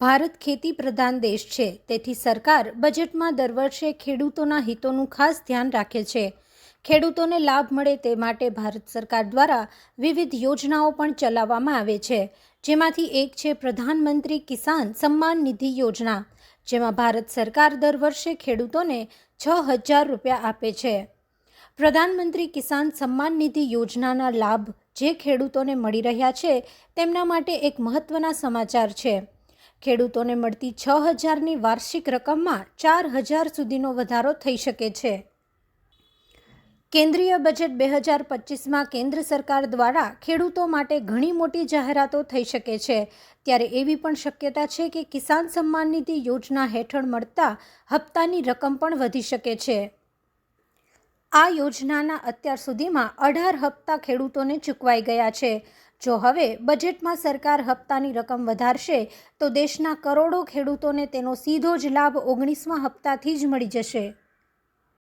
ભારત ખેતી પ્રધાન દેશ છે. તેથી સરકાર બજેટમાં દર વર્ષે ખેડૂતોના હિતોનું ખાસ ધ્યાન રાખે છે. ખેડૂતોને લાભ મળે તે માટે ભારત સરકાર દ્વારા વિવિધ યોજનાઓ પણ ચલાવવામાં આવે છે. જેમાંથી એક છે પ્રધાનમંત્રી કિસાન સન્માન નિધિ યોજના, જેમાં ભારત સરકાર દર વર્ષે ખેડૂતોને છ હજાર રૂપિયા આપે છે. પ્રધાનમંત્રી કિસાન સન્માન નિધિ યોજનાના લાભ જે ખેડૂતોને મળી રહ્યા છે, તેમના માટે એક મહત્ત્વના સમાચાર છે. ખેડૂતોને મળતી છ હજારની વાર્ષિક રકમમાં ચાર હજાર સુધીનો વધારો થઈ શકે છે. કેન્દ્રીય બજેટ બે હજાર પચીસમાં કેન્દ્ર સરકાર દ્વારા ખેડૂતો માટે ઘણી મોટી જાહેરાતો થઈ શકે છે. ત્યારે એવી પણ શક્યતા છે કે કિસાન સન્માન નિધિ યોજના હેઠળ મળતા હપ્તાની રકમ પણ વધી શકે છે. આ યોજનાના અત્યાર સુધીમાં અઢાર હપ્તા ખેડૂતોને ચૂકવાઈ ગયા છે. જો હવે બજેટમાં સરકાર હપ્તાની રકમ વધારશે, તો દેશના કરોડો ખેડૂતોને તેનો સીધો જ લાભ ઓગણીસમા હપ્તાથી જ મળી જશે.